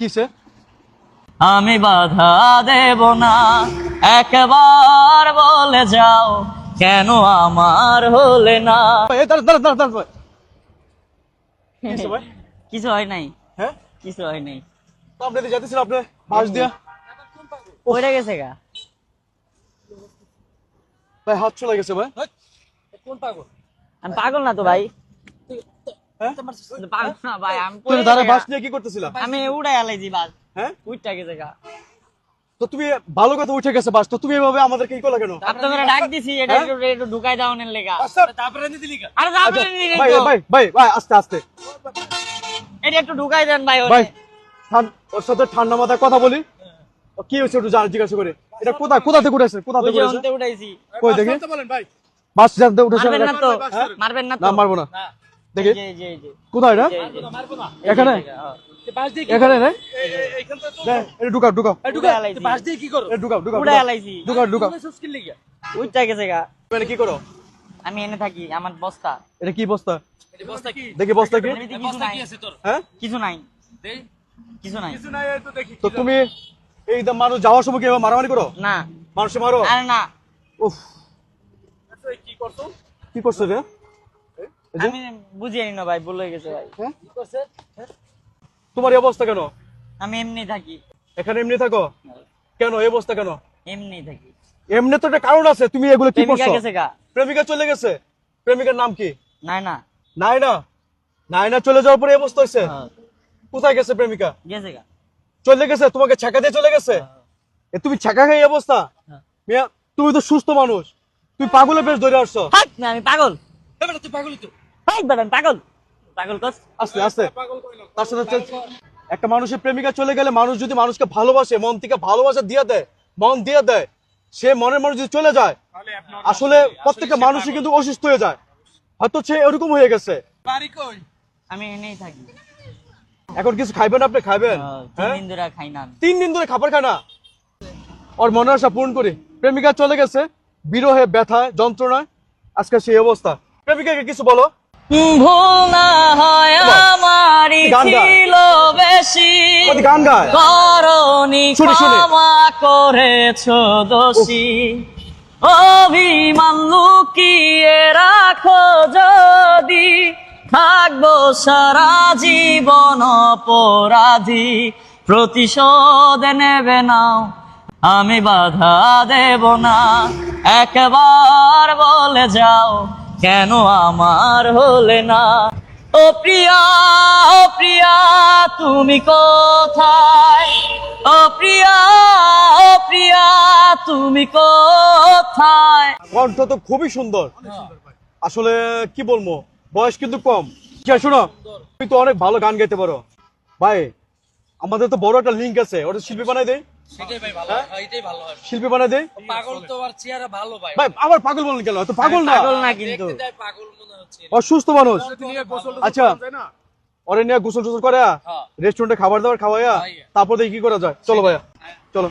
কিসে আমি বাধা দেব না একবার বলে যাও কেন আমার হলে না? এই দাঁড়া দাঁড়া দাঁড়া দাঁড়া ভাই। কিসে ভাই? কিছু হয় নাই। হ্যাঁ? কিছু হয় নাই। আপনি যেতেছিলেন আপনি বাস দিয়া। পড়ে গেছে গা। ভাই হাত চলে গেছে ভাই। আমি পাগল না তো ভাই হ্যাঁ পাগল না ভাই আমি তুমি দাঁড়া বাস নিয়ে কি করতেছিলা? আমি উড়াই আলাইছি বাস। হ্যাঁ? উইটটা গেছে গা। তো তুমি ভালো কথা উঠে গেছে বাস তো তুমি এভাবে আমাদেরকে কি করলা কেন? আপনারা ডাক দিছি এটা? একটু একটু ঢুকাই দাও নেন লেগা। আরে তারপরে ভাই ভাই ভাই ভাই আস্তে আস্তে। এটা একটু ঢুকাই দেন ভাই ভাই ওর সাথে ঠান্ডা মাথায় কথা বলি। কি হয়েছে একটু জান জিজ্ঞাসা করে। এটা কোথা কোথা থেকে উঠেছে? কোথা থেকে উঠেছে? উঠাইছি। কই দেখি? বাস জানতে উঠেছে মারবেন না তো। হ্যাঁ? মারবেন না তো। না। মারবো না। দেখি। জি জি জি। কোথায় এটা। এখানে? হ্যাঁ। এখানে না এটা ঢুকাও ঢুকাও। উড়াই আলাইছি এটা ঢুকাও ঢুকাও ঢুকাও। ঢুকাও গেছে গা। মানে কি করো? আমি এনে থাকি আমার বস্তা। এটা কি বস্তা? দেখি বস্তা কি? কিছু নাই। কিছু নাই। তো তুমি এই মানুষ যাওয়ার সময় কি মারামারি করো? না। মানুষে মারো? আরে না। উফ। কি করছ? কি এই যে, আমি বুঝিয়ে নি ভাই ভুল হয়ে গেছে ভাই। হ্যাঁ? তোমার এই অবস্থা কেন? আমি এমনি থাকি। এখানে এমনি থাকো? কেন? এই অবস্থা কেন? এমনি থাকি। এমনি তো একটা কারণ আছে তুমি এগুলো কি করছ? প্রেমিকা চলে গেছে। প্রেমিকার নাম কি? নাই না নাই না নাই না চলে যাওয়ার পরে অবস্থা হয়েছে? হ্যাঁ, কোথায় গেছে প্রেমিকা? গেছে চলে গেছে? তোমাকে ছাকা দিয়ে চলে গেছে? এ তুমি ছাকা খাই অবস্থা? হ্যাঁ। তুমি তো সুস্থ মানুষ। তুমি পাগলের বেশ ধরে আসছো। হাট না আমি পাগল হাই বেটা পাগল। পাগল কস। আস্তে আস্তে। তার সাথে একটা মানুষের প্রেমিকা চলে গেলে মানুষ যদি মানুষকে ভালোবাসে মন থেকে ভালোবাসা দিয়ে দেয় মন দিয়ে দেয় সে মনের মানুষ যদি চলে যায় আসলে প্রত্যেকটা মানুষই কিন্তু অসুস্থ হয়ে যায়। হয়তো সে এরকম হয়ে গেছে। আমি এনেই থাকি। এখন কিছু খাইবেন আপনি? খাইবেন? হ্যাঁ, তিন দিন ধরে খাই না তিন দিন ধরে খাবার খায় ওর মনের আশা পূরণ করি। প্রেমিকা চলে গেছে বিরহে ব্যথায় যন্ত্রণায়। আজকে সেই অবস্থা। প্রেমিকাকে কিছু বলো। ভুল না হয় আমারই ছিল বেশি। গান গায়। শুনি। ক্ষমা করেছ দোষী। অভিমান লুকিয়ে রাখো যদি। থাকব সারা জীবন অপরাধী। প্রতিশোধ নেবে নাও আমি বাধা দেব না। একবার বলে যাও কেন আমার হলে না? ও প্রিয়া ও প্রিয়া, তুমি কোথায়? ও প্রিয়া ও প্রিয়া, তুমি কোথায়? কণ্ঠ তো খুবই সুন্দর। আসলে কি বলব, বয়স কিন্তু কম। শোনো, তুমি তো অনেক ভালো গান গাইতে পারো। ভাই, আমাদের তো বড় একটা লিঙ্ক আছে, ওটা শিল্পী বানাই দেয় সেটাই ভাই ভালো হয়? শিল্পী বানাই দেয়? পাগল তো আর চেহারা ভালো ভাই। ভাই আবার পাগল বলেন কেন? তো পাগল না। পাগল না কিন্তু। পাগল মনে হচ্ছে। অসুস্থ মানুষ। আচ্ছা ওরে নিয়ে গোসল টোসল করে হ্যাঁ। রেস্টুরেন্টে খাবার দাবার খাওয়াইয়া তারপর দেখি কি করা যায়। চলো ভাইয়া চলো।